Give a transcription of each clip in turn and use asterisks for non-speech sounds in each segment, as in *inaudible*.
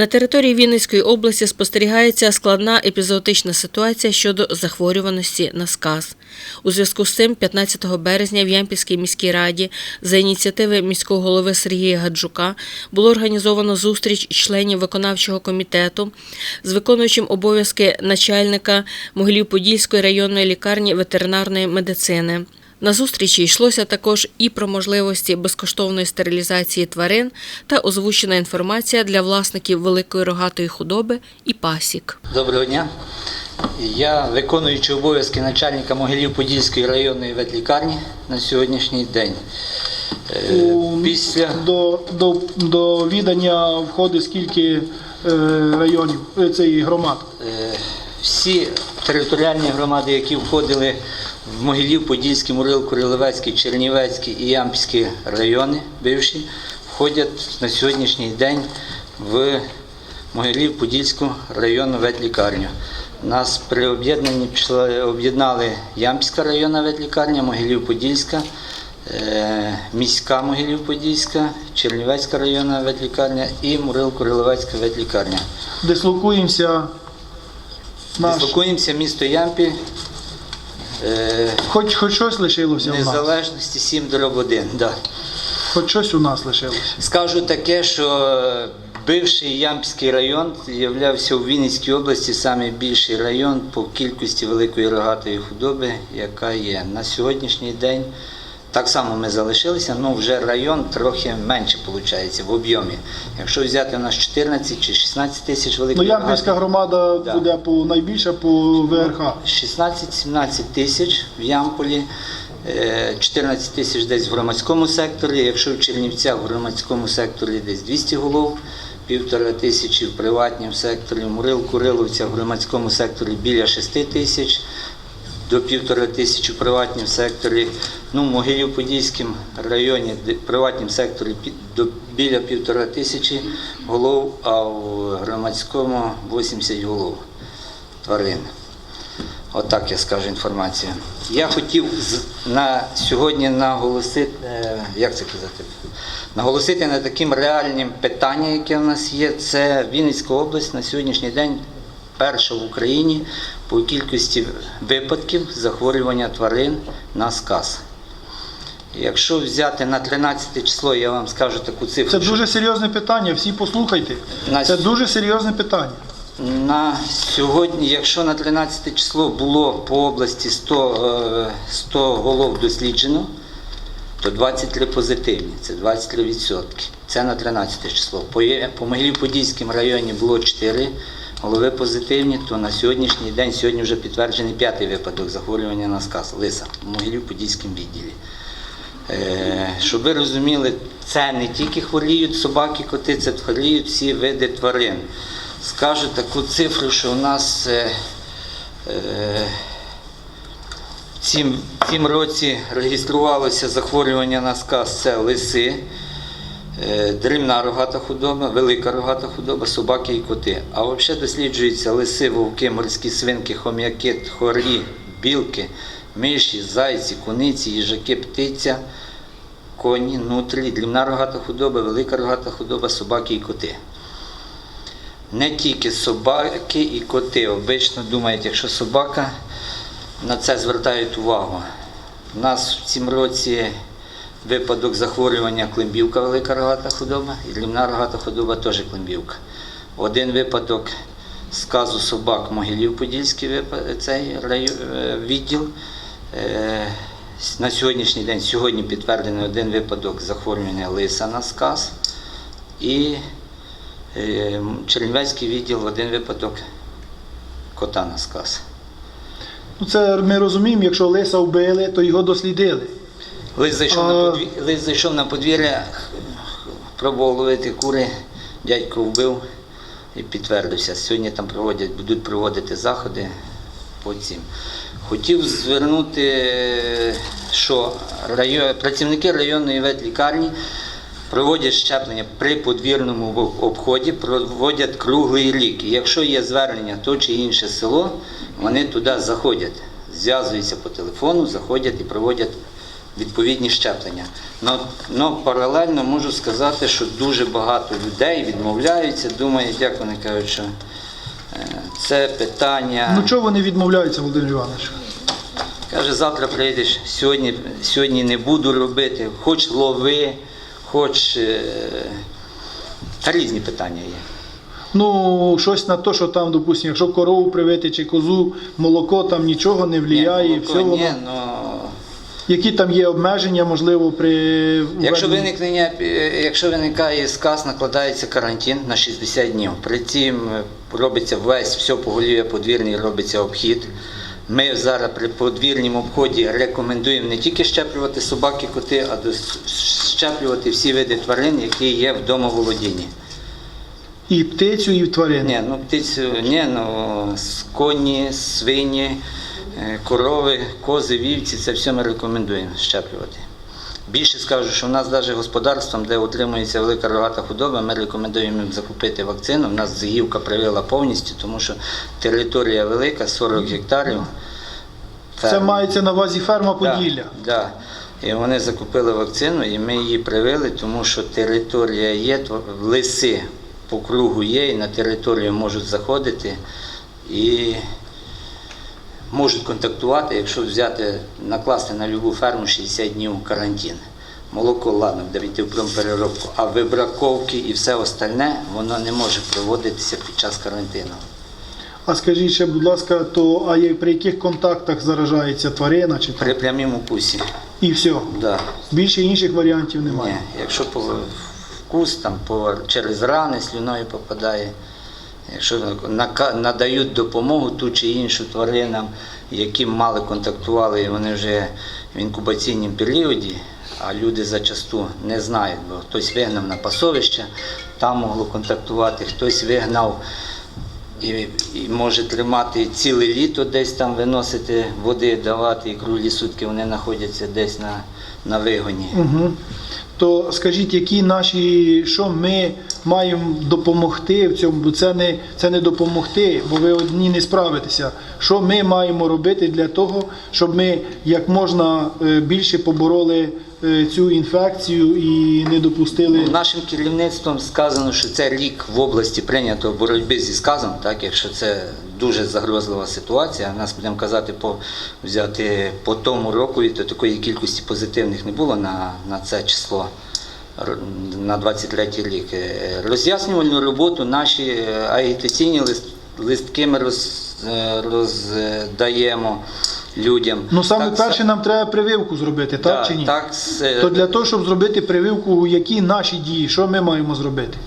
На території Вінницької області спостерігається складна епізоотична ситуація щодо захворюваності на сказ. У зв'язку з цим 15 березня в Ямпільській міській раді за ініціативи міського голови Сергія Гаджука було організовано зустріч членів виконавчого комітету з виконуючим обов'язки начальника Могилів-Подільської районної лікарні ветеринарної медицини. На зустрічі йшлося також і про можливості безкоштовної стерилізації тварин та озвучена інформація для власників великої рогатої худоби і пасік. Доброго дня. Я виконуючий обов'язки начальника Могилів-Подільської районної ветлікарні на сьогоднішній день. Е, Після До, до, до відання входить скільки е, районів е, цієї громад. всі територіальні громади, які входили в Могилів-Подільський, Мурил, Куриловецький, Чернівецький і Ямпільський райони бивші, входять на сьогоднішній день в Могилів-Подільську районну ветлікарню. Нас при об'єднанні об'єднали Ямпільська районна ветлікарня, Могилів-Подільська, е, міська Могилів-Подільська, Чернівецька районна ветлікарня і Мурил-Куриловецька ветлікарня. Дислокуємося наш. Дислокуємося місто Ямпіль. Е, Хоч, хоч щось лишилося у нас. Незалежності 7 дроб 1. Да. Хоч щось у нас лишилося. Скажу таке, що бивший Ямський район являвся у Вінницькій області найбільший район по кількості великої рогатої худоби, яка є. На сьогоднішній день так само ми залишилися, але вже район трохи менше виходить в об'ємі. Якщо взяти у нас 14 чи 16 тисяч Ну, великої Ямпільська громада Да. буде по найбільша по ВРХ. 16-17 тисяч в Ямполі, е, 14 тисяч десь в громадському секторі. Якщо в Чернівцях в громадському секторі десь 200 голов, півтора тисячі в приватному секторі, в Мурил Куриловця в громадському секторі біля 6 тисяч. До півтора тисячі в приватному секторі, ну, в Могилів-Подільському районі, де- приватному секторі до біля півтора тисячі голов, а в громадському 80 голов тварин. Отак я скажу інформацію. Я хотів на сьогодні наголосити, е, як це казати, наголосити на таким реальним питанням, яке в нас є. Це Вінницька область на сьогоднішній день перша в Україні по кількості випадків захворювання тварин на сказ. Якщо взяти на 13 число, я вам скажу таку цифру. Це дуже серйозне питання, всі послухайте. На Це дуже серйозне питання. На сьогодні, якщо на 13 число було по області 100, е, 100 голов досліджено, то 23 позитивні, це 23%. Це на 13 число. По, по Могилів-Подільському районі було 4 голови позитивні, то на сьогоднішній день, сьогодні вже підтверджений п'ятий випадок захворювання на сказ, лиса, в Могилів-Подільському відділі. Е, Щоб ви розуміли, це не тільки хворіють собаки, коти, це хворіють всі види тварин. Скажу таку цифру, що у нас е, е, в цім, цім році реєструвалося захворювання на сказ це лиси, дрібна рогата худоба, велика рогата худоба, собаки і коти. А взагалі досліджуються лиси, вовки, морські свинки, хом'яки, тхорі, білки, миші, зайці, куниці, їжаки, птиця, коні, нутрі, дрібна рогата худоба, велика рогата худоба, собаки і коти. Не тільки собаки і коти. Обично думають, якщо собака, на це звертають увагу. У нас в цьому році випадок захворювання климбівка, велика рогата худоба, і дрібна рогата худоба теж климбівка. Один випадок сказу собак Могилів-Подільський цей е, відділ. Е, На сьогоднішній день сьогодні підтверджений один випадок захворювання лиса на сказ. І е, Чернівецький відділ один випадок кота на сказ. Ну, це ми розуміємо, якщо лиса вбили, то його дослідили. Лис зайшов, А- на, подвір... Лис зайшов на подвір'я, пробував ловити кури, дядько вбив і підтвердився. Сьогодні там проводять, будуть проводити заходи по цим. Хотів звернути, що район... працівники районної ветлікарні проводять щеплення при подвірному обході, проводять круглий рік. І якщо є звернення то чи інше село, вони туди заходять, зв'язуються по телефону, заходять і проводять відповідні щеплення. Но паралельно можу сказати, що дуже багато людей відмовляються, думають, як вони кажуть, що е, це питання. Ну чого вони відмовляються, Володимир Іванович? Каже, завтра прийдеш, сьогодні, сьогодні не буду робити, хоч лови, хоч. е, Та різні питання є. Ну, щось на те, що там, допустимо, якщо корову привити чи козу, молоко там нічого не впливає, Ні, все воно. ні, но Які там є обмеження, можливо, при Якщо виникнення, е, якщо виникає сказ, накладається карантин на 60 днів. При цім е, робиться весь все поголів'я подвір'я, робиться обхід. Ми зараз при подвірнім обході рекомендуємо не тільки щеплювати собаки, коти, а щеплювати всі види тварин, які є в домоволодінні. і птицю, і тварин? Ні, ну птицю, ні, ну коні, свині, е, корови, кози, вівці, це все ми рекомендуємо щеплювати. Більше скажу, що в нас навіть господарством, де утримується велика рогата худоба, ми рекомендуємо їм закупити вакцину. У нас згівка привила повністю, тому що територія велика, 40 гектарів. Це Ферма. мається на увазі ферма Поділля. Да, да. І вони закупили вакцину, і ми її привели, тому що територія є, тво- лиси по кругу є, і на територію можуть заходити і можуть контактувати, якщо взяти, накласти на любу ферму 60 днів карантин. Молоко, ладно, йти в промпереробку, а вибраковки і все остальне, воно не може проводитися під час карантину. А скажіть ще, будь ласка, то а є- при яких контактах заражається тварина чи При прямім укусі. і все? Да. Більше інших варіантів Ні, немає. якщо по вкус там по, через рани слюною попадає, якщо надають допомогу ту чи іншу тваринам, які мали контактували, і вони вже в інкубаційному періоді, а люди зачасту не знають, бо хтось вигнав на пасовище, там могло контактувати, хтось вигнав і, і може тримати ціле літо десь там виносити води, давати, і круглі сутки вони знаходяться десь на, на вигоні. Угу. То скажіть, які наші, що ми маємо допомогти в цьому, бо це не, це не допомогти, бо ви одні не справитеся. Що ми маємо робити для того, щоб ми як можна е, більше побороли е, цю інфекцію і не допустили. Нашим керівництвом сказано, що це рік в області прийнято боротьби зі сказом, так якщо це дуже загрозлива ситуація. Нас будемо казати по взяти по тому року, то такої кількості позитивних не було на, на це число. На 23 рік Е, роз'яснювальну роботу наші е, агітаційні лист, листки ми е, роздаємо людям. Ну саме Так, перше нам треба прививку зробити, так да, чи ні? так, То для того, щоб зробити прививку, які наші дії, що ми маємо зробити?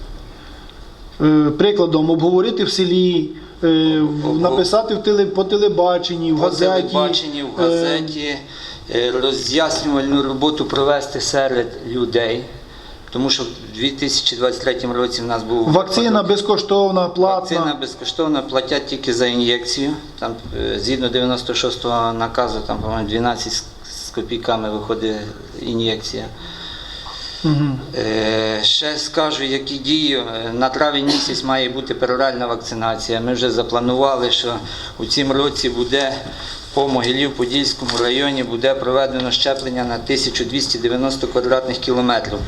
Прикладом, обговорити в селі, написати в теле, по телебаченні, в по газеті. телебаченні, в газеті, роз'яснювальну роботу провести серед людей. Тому що в 2023 році в нас був Вакцина випадок. безкоштовна, платна. Вакцина безкоштовна, платять тільки за ін'єкцію. Там е, згідно 96-го наказу, там, по-моєму, 12 з- копійками виходить ін'єкція. Мгм. Е, Ще скажу, які дії. Е, На травень місяць має бути пероральна вакцинація. Ми вже запланували, що у цьому році буде по Могилів-Подільському районі буде проведено щеплення на 1290 квадратних кілометрів.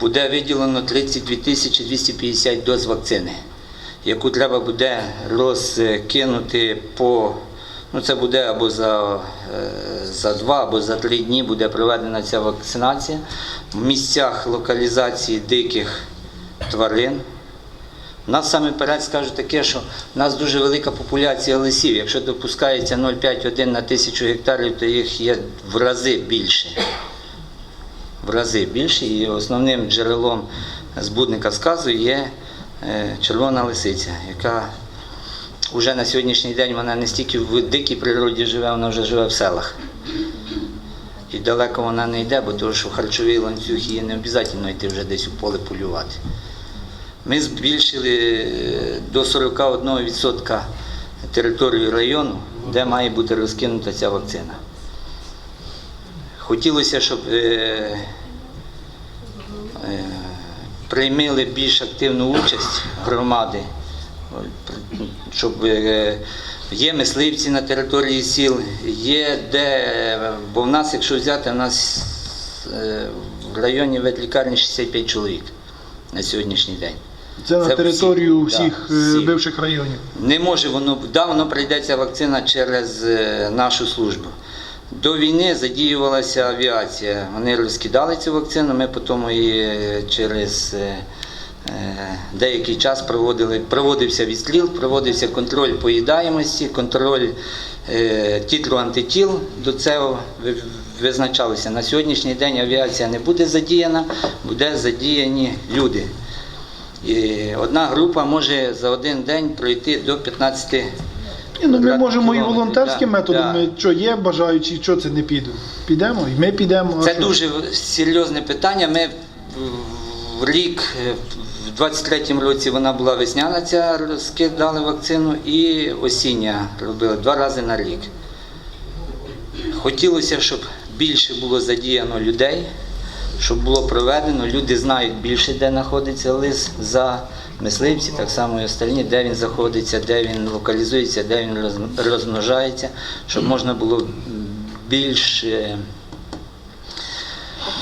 Буде виділено 32 тисячі 250 доз вакцини, яку треба буде розкинути по Ну, це буде або за, е, за два, або за три дні буде проведена ця вакцинація в місцях локалізації диких тварин. У нас саме перед скажу таке, що в нас дуже велика популяція лисів. Якщо допускається 0,5-1 на тисячу гектарів, то їх є в рази більше. В рази більше. І основним джерелом збудника сказу є е, червона лисиця, яка Уже на сьогоднішній день вона не стільки в дикій природі живе, вона вже живе в селах. І далеко вона не йде, бо тому що харчовий ланцюг її не обов'язково йти вже десь у поле полювати. Ми збільшили е, до 41% територію району, де має бути розкинута ця вакцина. Хотілося, щоб е, е, приймали більш активну участь громади, щоб е, є мисливці на території сіл, є де, бо в нас, якщо взяти, в нас е, в районі ветлікарні 65 чоловік на сьогоднішній день. Це на Це територію всі, всіх да, е, всі. бивших районів. Не може воно, да, воно прийдеться вакцина через е, нашу службу. До війни задіювалася авіація. Вони розкидали цю вакцину, ми потім її е, через е, е, деякий час проводили, проводився відстріл, проводився контроль поїдаємості, контроль тітру антитіл. До цього ви- визначалося. На сьогоднішній день авіація не буде задіяна, буде задіяні люди. І одна група може за один день пройти до 15 Ні, ну, ми можемо і волонтерським методом. Ми, що є бажаючі, що це не підуть. Підемо, і ми підемо. Це дуже серйозне питання. Ми в рік, е, в 23-му році вона була весняна, ця скидали вакцину, і осіння робили два рази на рік. Хотілося, щоб більше було задіяно людей, щоб було проведено. Люди знають більше, де знаходиться лис за мисливці, так само і остальні, де він заходиться, де він локалізується, де він розмножається, щоб можна було більш е,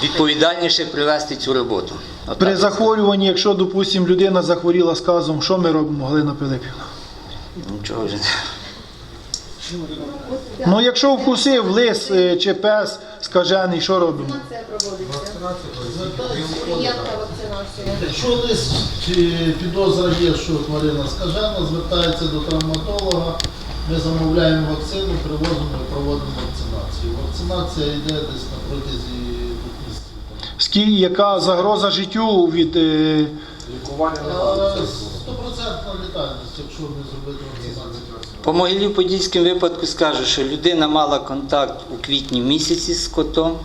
відповідальніше привести цю роботу. От При захворюванні, якщо, допустимо, людина захворіла сказом, що ми робимо, Галина Пилипівна? Нічого вже. Ну, якщо вкусив лис е, чи пес скажений, що робимо? Якщо лист чи підозра є, що тварина скажена, звертається до травматолога, ми замовляємо вакцину, привозимо і проводимо вакцинацію. Вакцинація йде десь на протязі двох місяців. Скільки, яка загроза життю від. Е, Але Стопроцентна літальність, якщо не зробити вакцинацію. По Могилів-Подільському випадку скажу, що людина мала контакт у квітні місяці з котом.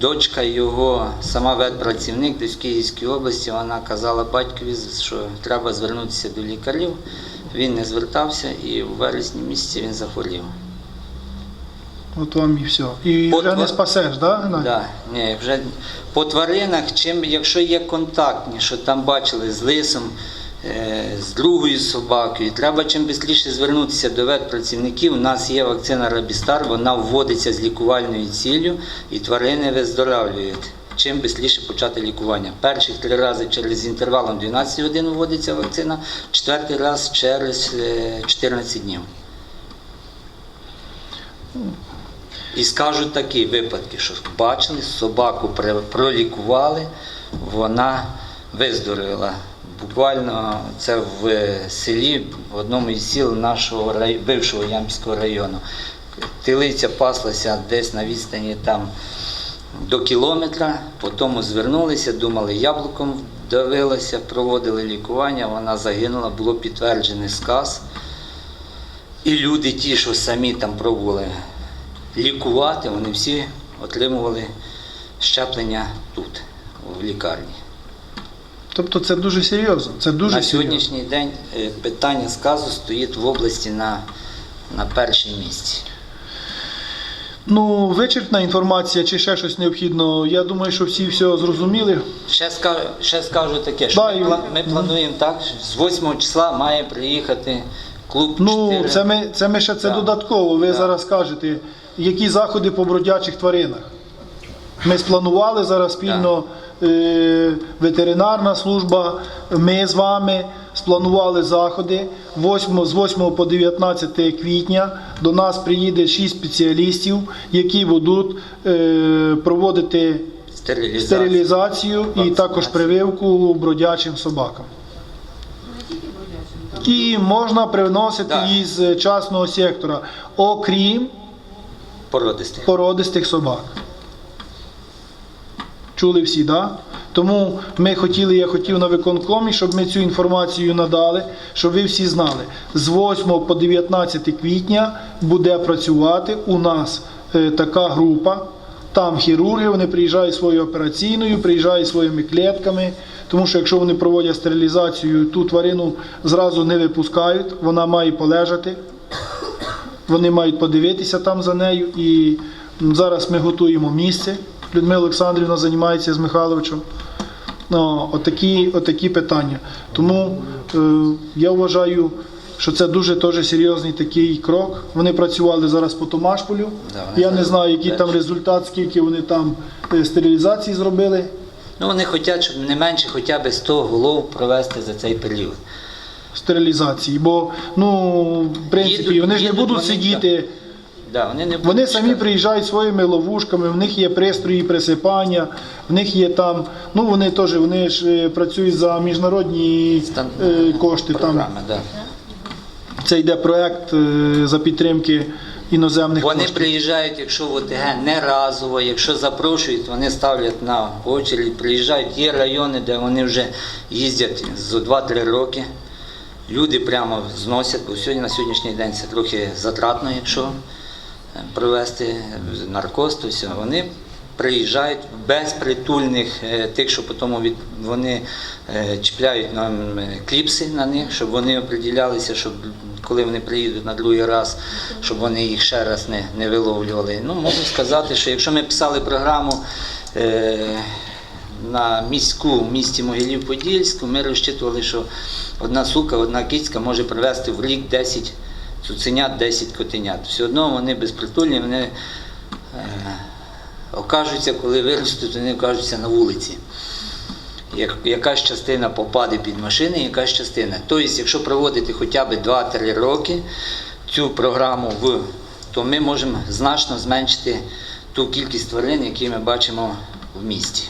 Дочка його, сама ветпрацівник десь в Київській області, вона казала батькові, що треба звернутися до лікарів. Він не звертався і у вересні місяці він захворів. От вам і все. І От вже не ви- спасеш, да, Геннадій? Да, ні, вже по тваринах, чим, якщо є контактні, що там бачили з лисом, е, з другою собакою, треба чим швидше звернутися до ветпрацівників. У нас є вакцина Рабістар, вона вводиться з лікувальною ціллю і тварини виздоравлюють. Чим швидше почати лікування. Перших три рази через інтервалом 12 годин вводиться вакцина, четвертий раз через е, 14 днів. І скажуть такі випадки, що бачили, собаку пролікували, вона виздоровіла. Буквально це в селі, в одному із сіл нашого рай- бившого Ямпільського району. Тилиця паслася десь на відстані там до кілометра, потім звернулися, думали, яблуком вдавилося, проводили лікування, вона загинула, було підтверджений сказ. І люди, ті, що самі там пробували лікувати, вони всі отримували щеплення тут, в лікарні. Тобто це дуже серйозно. Це дуже на серйозно. сьогоднішній день е, питання сказу стоїть в області на, на першому місці. Ну, вичерпна інформація чи ще щось необхідно. Я думаю, що всі все зрозуміли. Ще скажу, ще скажу таке, що Да, ми, і- пла- ми плануємо так, що з 8 числа має приїхати клуб Ну, 4. це ми, це ми ще це Да. додатково. Ви Да. зараз скажете, які заходи по бродячих тваринах. Ми спланували зараз спільно е, ветеринарна служба, ми з вами спланували заходи. 8, з 8 по 19 квітня до нас приїде 6 спеціалістів, які будуть е, проводити Стерилізація. стерилізацію і також прививку бродячим собакам. І можна привносити із частного сектора, окрім Породистих. породистих собак. Чули всі, так? Да? Тому ми хотіли, я хотів на виконкомі, щоб ми цю інформацію надали, щоб ви всі знали. З 8 по 19 квітня буде працювати у нас е, така група. Там хірурги, вони приїжджають своєю операційною, приїжджають своїми клітками. Тому що якщо вони проводять стерилізацію, ту тварину зразу не випускають, вона має полежати. Вони мають подивитися там за нею. І зараз ми готуємо місце. Людмила Олександрівна займається з Михайловичем. Ну, отакі, отакі питання. Тому е, я вважаю, що це дуже теж серйозний такий крок. Вони працювали зараз по Томашполю. Да, Я не знаю, який там результат, скільки вони там е, стерилізації зробили. Ну, вони хочуть, щоб не менше хоча б 100 голов провести за цей період. Стерилізації, бо ну в принципі Їдуть- вони ж не їдуть будуть вони, сидіти. Да, вони не Вони самі чекати. приїжджають своїми ловушками, в них є пристрої присипання, в них є там. Ну вони теж вони ж е, працюють за міжнародні Стан- е, кошти. Там програми, да. це йде проект е, за підтримки іноземних Вони коштів. приїжджають, якщо в ОТГ не разово, якщо запрошують, вони ставлять на очередь, приїжджають. Є райони, де вони вже їздять за 2-3 роки. Люди прямо зносять, бо сьогодні на сьогоднішній день це трохи затратно, якщо е, провести наркоз, то все. Вони приїжджають без притульних, е, тих, що потім від, вони е, чіпляють нам кліпси на них, щоб вони оприділялися, щоб коли вони приїдуть на другий раз, щоб вони їх ще раз не, не виловлювали. Ну, можу сказати, що якщо ми писали програму на міську в місті Могилів-Подільську, ми розчитували, що одна сука, одна кицька може привезти в рік 10 цуценят, 10 котенят. Все одно вони безпритульні, вони е, окажуться, коли виростуть, вони окажуться на вулиці. Як, якась частина попаде під машини, якась частина. Тобто, якщо проводити хоча б 2-3 роки цю програму, в, то ми можемо значно зменшити ту кількість тварин, які ми бачимо в місті.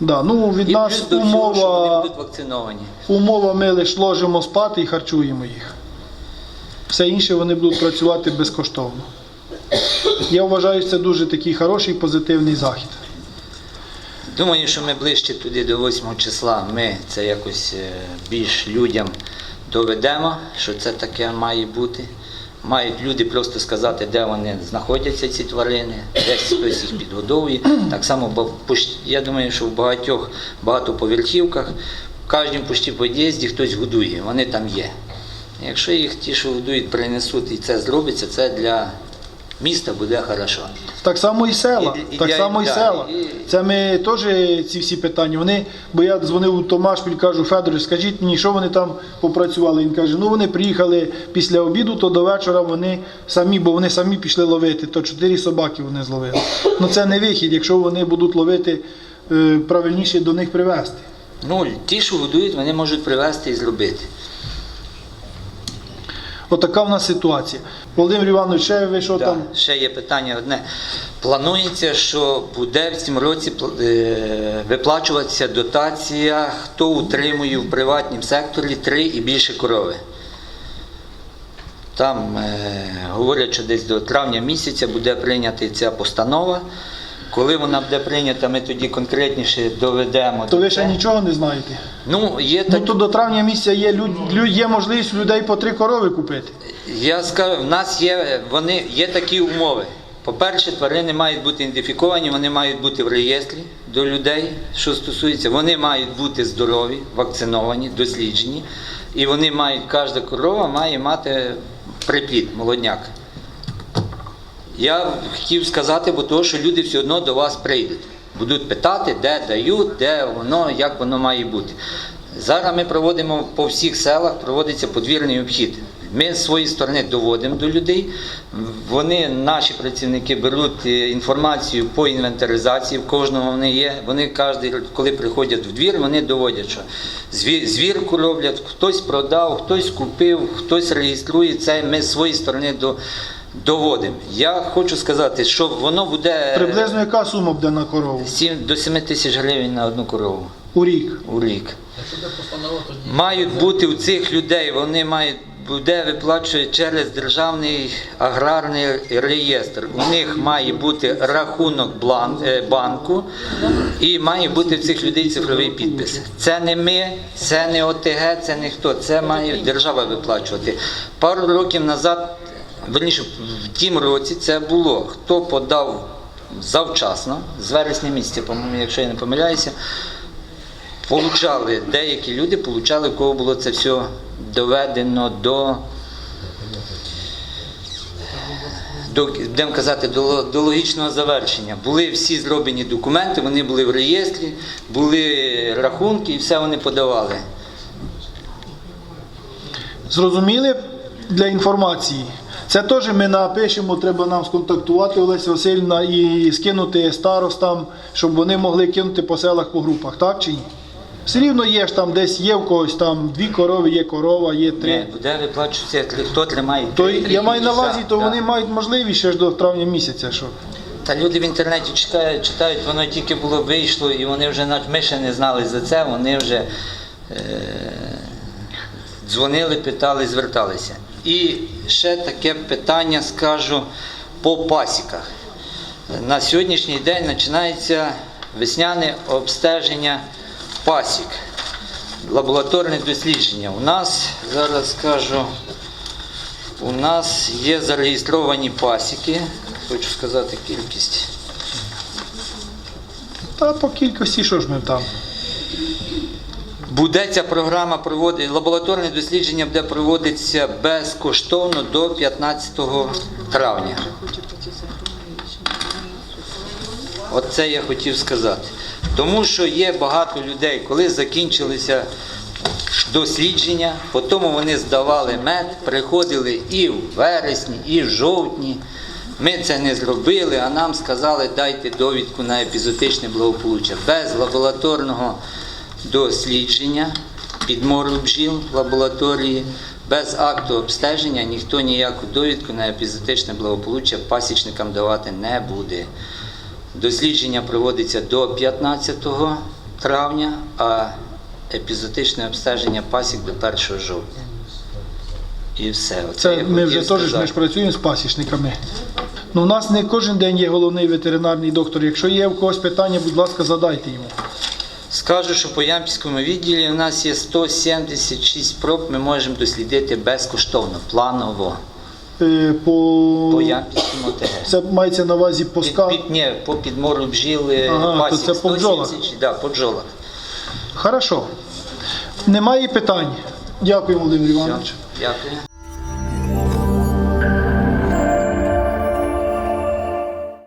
Да, ну від І нас плюс до всього, що вони умова, будуть вакциновані. умова ми лише ложимо спати і харчуємо їх. Все інше вони будуть працювати безкоштовно. Я вважаю, що це дуже такий хороший позитивний захід. Думаю, що ми ближче туди до 8 числа ми це якось е, більш людям доведемо, що це таке має бути. Мають люди просто сказати, де вони знаходяться, ці тварини, десь хтось їх підгодовує. *clears throat* Так само, бо я думаю, що в багатьох багатоповерхівках, в кожному почти під'їзді хтось годує, вони там є. Якщо їх ті, що годують, принесуть і це зробиться, це для міста буде хорошо. Так само і села. І- і- так само і да, села. і- Це ми теж ці всі питання. Вони, бо я дзвонив у Томашпіль, кажу, Федорович, скажіть мені, що вони там попрацювали. Він каже, ну вони приїхали після обіду, то до вечора вони самі, бо вони самі пішли ловити, то чотири собаки вони зловили. Ну це не вихід, якщо вони будуть ловити, е, правильніше до них привезти. Ну, ті, що годують, вони можуть привезти і зробити. Отака в нас ситуація. Володимир Іванович, ще ви що Да. там? Ще є питання одне. Планується, що буде в цьому році е, виплачуватися дотація, хто утримує в приватному секторі три і більше корови. Там е, говорять, що десь до травня місяця буде прийнята ця постанова. Коли вона буде прийнята, ми тоді конкретніше доведемо. То ви ще нічого не знаєте. Ну, є Ну так... то до травня місяця є, люд, лю- є можливість людей по три корови купити. Я скажу, в нас є, вони, є такі умови. По-перше, тварини мають бути ідентифіковані, вони мають бути в реєстрі до людей, що стосується, вони мають бути здорові, вакциновані, досліджені, і вони мають, кожна корова має мати приплід, молодняк. Я хотів сказати, бо того, що люди все одно до вас прийдуть. Будуть питати, де дають, де воно, як воно має бути. Зараз ми проводимо по всіх селах, проводиться подвірний обхід. Ми з своєї сторони доводимо до людей. Вони, наші працівники, беруть е, інформацію по інвентаризації, в кожного вони є. Вони кожен, коли приходять в двір, вони доводять, що звірку роблять, хтось продав, хтось купив, хтось реєструє це. Ми з своєї сторони до, доводимо. Я хочу сказати, що воно буде Приблизно яка сума буде на корову 7, до 7 тисяч гривень на одну корову у рік? у рік. Мають бути у цих людей, вони мають буде виплачують через державний аграрний реєстр. У них має бути рахунок блан- е, банку і має бути в цих людей цифровий підпис. Це не ми, це не ОТГ, це не хто. Це має держава виплачувати. Пару років назад, верніше, в тім році це було. Хто подав завчасно, з вересня місяця, якщо я не помиляюся. Получали, деякі люди получали, в кого було це все доведено до, до будемо казати, до, до логічного завершення. Були всі зроблені документи, вони були в реєстрі, були рахунки і все вони подавали. Зрозуміли для інформації? Це теж ми напишемо, треба нам сконтактувати Олеся Васильівна і скинути старостам, щоб вони могли кинути по селах по групах, так чи ні? Все рівно є ж там десь є в когось там дві корови, є корова, є три. буде виплачуватися, хто тримає. То три я маю на увазі, то да. вони мають можливість ще ж до травня місяця. Що. Та люди в інтернеті читають, читають, воно тільки було вийшло, і вони вже навіть ми ще не знали за це, вони вже е, дзвонили, питали, зверталися. І ще таке питання скажу по пасіках. На сьогоднішній день починається весняне обстеження пасік, лабораторне дослідження. У нас зараз скажу. У нас є зареєстровані пасіки, хочу сказати кількість. Та по кількості, що ж ми там. Буде ця програма проводити, лабораторне дослідження буде проводитися безкоштовно до 15 травня. Оце я хотів сказати. Тому що є багато людей, коли закінчилися дослідження, потім вони здавали мед, приходили і в вересні, і в жовтні. Ми це не зробили, а нам сказали, дайте довідку на епізотичне благополуччя. Без лабораторного дослідження підмору бджіл в лабораторії, без акту обстеження ніхто ніяку довідку на епізотичне благополуччя пасічникам давати не буде. Дослідження проводиться до 15 травня, а епізотичне обстеження пасік до 1 жовтня. І все. Оце Це ми вже теж ми ж працюємо з пасічниками. Ну, у нас не кожен день є головний ветеринарний доктор. Якщо є в когось питання, будь ласка, задайте йому. Скажу, що по Ямпільському відділі у нас є 176 проб, ми можемо дослідити безкоштовно, планово Е, по По... Ямпільському ОТГ. Це мається на увазі по Під, ска. під, ні, по підмору бджіли Ага, пасік то це по бджолах? 176, да, по бджолах. Хорошо. Немає питань. Дякую, Володимир Іванович. Дякую.